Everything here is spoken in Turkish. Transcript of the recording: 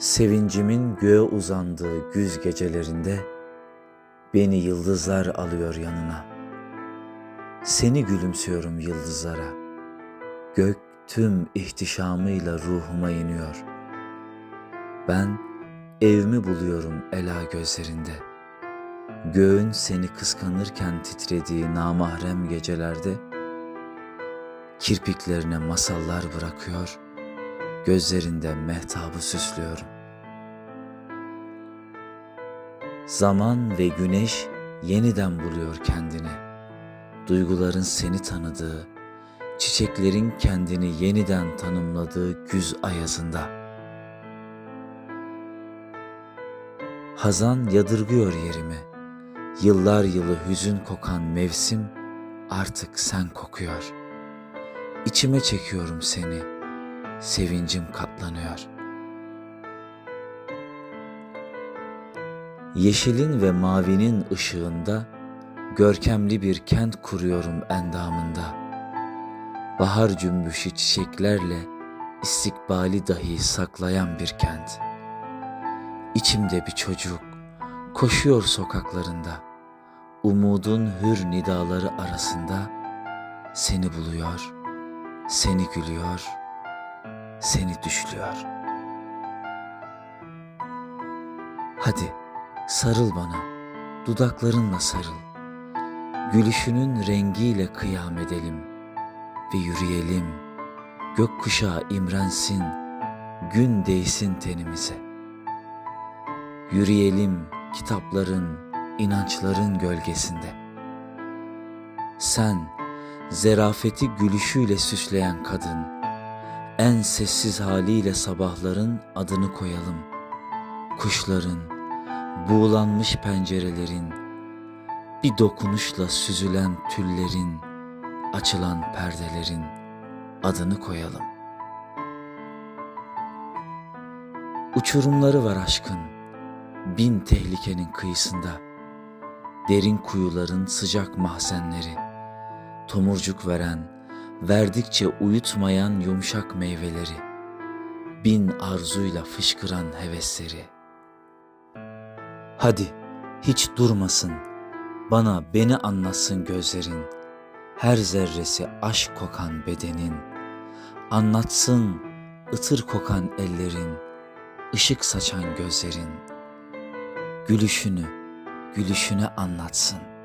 Sevincimin göğe uzandığı güz gecelerinde beni yıldızlar alıyor yanına. Seni gülümsüyorum yıldızlara. Gök tüm ihtişamıyla ruhuma iniyor. Ben evimi buluyorum ela gözlerinde. Göğün seni kıskanırken titrediği namahrem gecelerde kirpiklerine masallar bırakıyor.'' Gözlerinde mehtabı süslüyorum. Zaman ve güneş yeniden buluyor kendini. Duyguların seni tanıdığı, çiçeklerin kendini yeniden tanımladığı güz ayazında. Hazan yadırgıyor yerimi. Yıllar yılı hüzün kokan mevsim artık sen kokuyor. İçime çekiyorum seni.'' Sevincim katlanıyor. Yeşilin ve mavinin ışığında görkemli bir kent kuruyorum endamında. Bahar cümbüşü çiçeklerle istikbali dahi saklayan bir kent. İçimde bir çocuk koşuyor sokaklarında. Umudun hür nidaları arasında seni buluyor, seni gülüyor.'' Seni düşlüyor. Hadi sarıl bana, dudaklarınla sarıl. Gülüşünün rengiyle kıyam edelim ve yürüyelim. Gökkuşağı imrensin, gün değsin tenimize. Yürüyelim kitapların, inançların gölgesinde. Sen, zerafeti gülüşüyle süsleyen kadın, en sessiz haliyle sabahların adını koyalım. Kuşların, buğulanmış pencerelerin, bir dokunuşla süzülen tüllerin, açılan perdelerin adını koyalım. Uçurumları var aşkın, bin tehlikenin kıyısında. Derin kuyuların sıcak mahzenleri, tomurcuk veren, verdikçe uyutmayan yumuşak meyveleri, bin arzuyla fışkıran hevesleri. Hadi hiç durmasın, bana beni anlatsın gözlerin, her zerresi aşk kokan bedenin, anlatsın ıtır kokan ellerin, ışık saçan gözlerin, gülüşünü, gülüşüne anlatsın.''